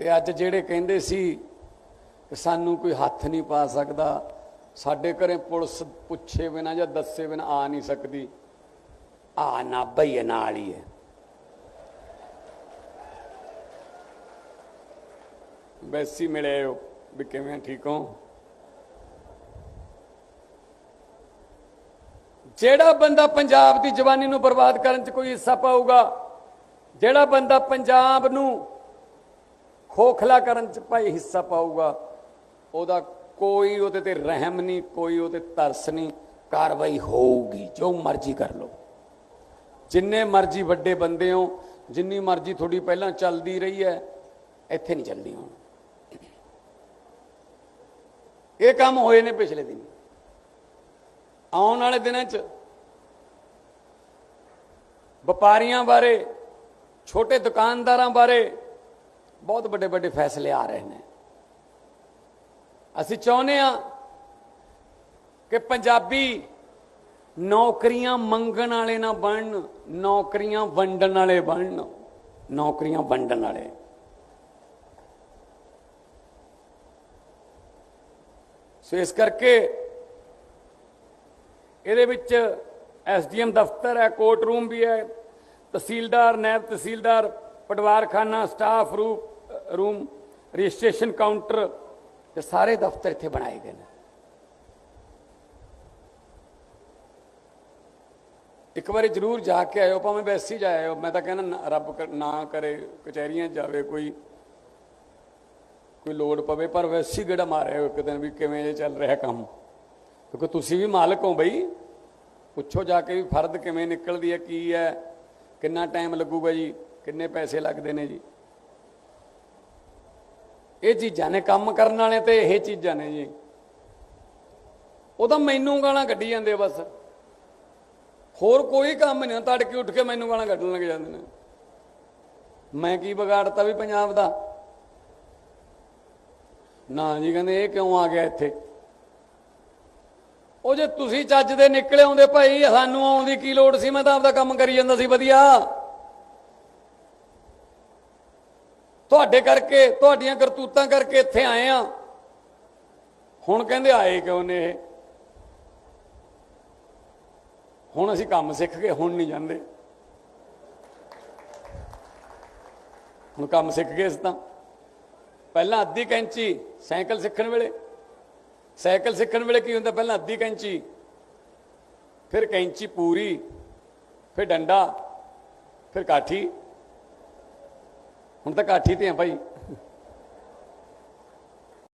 ਤੇ ਅੱਜ ਜਿਹੜੇ ਕਹਿੰਦੇ ਸੀ ਕਿ ਸਾਨੂੰ ਕੋਈ ਹੱਥ ਨਹੀਂ ਪਾ ਸਕਦਾ, ਸਾਡੇ ਘਰੇ ਪੁਲਿਸ ਪੁੱਛੇ ਬਿਨਾ ਜਾਂ ਦੱਸੇ ਬਿਨਾ ਆ ਨਹੀਂ ਸਕਦੀ। ਆ ਨਾ ਬਈ ਨਾਲ ਹੀ ਹੈ ਵੈਸੀ ਮਿਲੇ ਹੋ ਵੀ ਕਿਵੇਂ ਠੀਕ ਹੋ? ਜਿਹੜਾ ਬੰਦਾ ਪੰਜਾਬ ਦੀ ਜਵਾਨੀ ਨੂੰ ਬਰਬਾਦ ਕਰਨ 'ਚ ਕੋਈ ਹਿੱਸਾ ਪਾਊਗਾ, ਜਿਹੜਾ ਬੰਦਾ ਪੰਜਾਬ ਨੂੰ ਖੋਖਲਾ ਕਰਨ 'ਚ ਭਾਈ ਹਿੱਸਾ ਪਾਊਗਾ, ਉਹਦਾ ਕੋਈ ਉਹਦੇ ਤੇ ਰਹਿਮ ਨਹੀਂ, ਕੋਈ ਉਹਦੇ ਤਰਸ ਨਹੀਂ, ਕਾਰਵਾਈ ਹੋਊਗੀ, ਜੋ ਮਰਜ਼ੀ ਕਰ ਲਓ। ਜਿੰਨੇ ਮਰਜ਼ੀ ਵੱਡੇ ਬੰਦੇ ਹੋ ਜਿੰਨੀ ਮਰਜ਼ੀ ਤੁਹਾਡੀ ਪਹਿਲਾਂ ਚੱਲਦੀ ਰਹੀ ਹੈ, ਇੱਥੇ ਨਹੀਂ ਚੱਲਦੀ ਹੁਣ। ਇਹ ਕੰਮ ਹੋਏ ਨੇ ਪਿਛਲੇ ਦਿਨ। ਆਉਣ ਵਾਲੇ ਦਿਨਾਂ 'ਚ ਵਪਾਰੀਆਂ ਬਾਰੇ, ਛੋਟੇ ਦੁਕਾਨਦਾਰਾਂ ਬਾਰੇ ਬਹੁਤ ਵੱਡੇ ਵੱਡੇ ਫੈਸਲੇ ਆ ਰਹੇ ਨੇ। ਅਸੀਂ ਚਾਹੁੰਦੇ ਆ ਕਿ ਪੰਜਾਬੀ ਨੌਕਰੀਆਂ ਮੰਗਣ ਵਾਲੇ ਨਾ ਬਣਨ, ਨੌਕਰੀਆਂ ਵੰਡਣ ਵਾਲੇ ਬਣਨ, ਨੌਕਰੀਆਂ ਵੰਡਣ ਵਾਲੇ। ਸੋ ਇਸ ਕਰਕੇ ਇਹਦੇ ਵਿੱਚ ਐਸਡੀਐਮ ਦਫ਼ਤਰ ਹੈ ਕੋਰਟ ਰੂਮ ਵੀ ਹੈ, ਤਹਿਸੀਲਦਾਰ ਨਾਇਬ ਤਹਿਸੀਲਦਾਰ, ਪਟਵਾਰਖਾਨਾ ਸਟਾਫ ਰੂਪ ਰੂਮ, ਰਜਿਸਟ੍ਰੇਸ਼ਨ ਕਾਊਂਟਰ ਤੇ ਸਾਰੇ ਦਫ਼ਤਰ ਇੱਥੇ ਬਣਾਏ ਗਏ ਨੇ। ਇੱਕ ਵਾਰੀ ਜਰੂਰ ਜਾ ਕੇ ਆਇਓ, ਭਾਵੇਂ ਵੈਸੇ ਹੀ ਜਾ ਆਇਓ। ਮੈਂ ਤਾਂ ਕਹਿੰਦਾ ਨਾ- ਰੱਬ ਕਰ- ਨਾ ਕਰੇ, ਕਚਹਿਰੀਆਂ ਜਾਵੇ ਕੋਈ ਕੋਈ ਲੋੜ ਪਵੇ, ਪਰ ਵੈਸੀ ਹੀ ਗੇੜਾ ਮਾਰਿਓ ਇੱਕ ਦਿਨ ਵੀ ਕਿਵੇਂ ਇਹ ਚੱਲ ਰਿਹਾ ਕੰਮ। ਕਿਉਂਕਿ ਤੁਸੀਂ ਵੀ ਮਾਲਕ ਹੋ ਬਈ। ਪੁੱਛੋ ਜਾ ਕੇ ਵੀ ਫਰਦ ਕਿਵੇਂ ਨਿਕਲਦੀ ਹੈ, ਕੀ ਹੈ, ਕਿੰਨਾ ਟਾਈਮ ਲੱਗੂਗਾ ਜੀ, ਕਿੰਨੇ ਪੈਸੇ ਲੱਗਦੇ ਨੇ ਜੀ। ਇਹ ਚੀਜ਼ਾਂ ਨੇ ਕੰਮ ਕਰਨ ਵਾਲੇ ਤੇ ਇਹ ਚੀਜ਼ਾਂ ਨੇ ਜੀ। ਉਹ ਤਾਂ ਮੈਨੂੰ ਗਾਲਾਂ ਕੱਢੀ ਜਾਂਦੇ ਬਸ। ਹੋਰ ਕੋਈ ਕੰਮ ਨਹੀਂ ਤੜਕੇ ਉੱਠ ਕੇ ਮੈਨੂੰ ਗਾਲਾਂ ਕੱਢਣ ਲੱਗ ਜਾਂਦੇ ਨੇ। ਮੈਂ ਕੀ ਵਿਗਾੜਤਾ ਵੀ ਪੰਜਾਬ ਦਾ? ਨਾ ਜੀ, ਕਹਿੰਦੇ ਇਹ ਕਿਉਂ ਆ ਗਿਆ ਇੱਥੇ? ਉਹ ਜੇ ਤੁਸੀਂ ਚੱਜ ਦੇ ਨਿਕਲੇ ਆਉਂਦੇ ਭਾਈ, ਸਾਨੂੰ ਆਉਣ ਦੀ ਕੀ ਲੋੜ ਸੀ? ਮੈਂ ਤਾਂ ਆਪਦਾ ਕੰਮ ਕਰੀ ਜਾਂਦਾ ਸੀ, ਵਧੀਆ। ਤੁਹਾਡੇ ਕਰਕੇ, ਤੁਹਾਡੀਆਂ ਕਰਤੂਤਾਂ ਕਰਕੇ ਇੱਥੇ ਆਏ ਆ। ਹੁਣ ਕਹਿੰਦੇ ਆਏ ਕਿਉਂ ਨੇ ਇਹ? ਹੁਣ ਅਸੀਂ ਕੰਮ ਸਿੱਖ ਗਏ ਹੁਣ ਨਹੀਂ ਜਾਂਦੇ। ਹੁਣ ਕੰਮ ਸਿੱਖ ਗਏ ਇਸ ਤਾਂ। ਪਹਿਲਾਂ ਅੱਧੀ ਕੈਂਚੀ ਸਾਈਕਲ ਸਿੱਖਣ ਵੇਲੇ। ਸਾਈਕਲ ਸਿੱਖਣ ਵੇਲੇ ਕੀ ਹੁੰਦਾ? ਪਹਿਲਾਂ ਅੱਧੀ ਕੈਂਚੀ। ਫਿਰ ਕੈਂਚੀ ਪੂਰੀ, ਫਿਰ ਡੰਡਾ, ਫਿਰ ਕਾਠੀ। ਹੁਣ ਤਾਂ ਕਾਠੀ ਤੇ ਆ ਭਾਈ।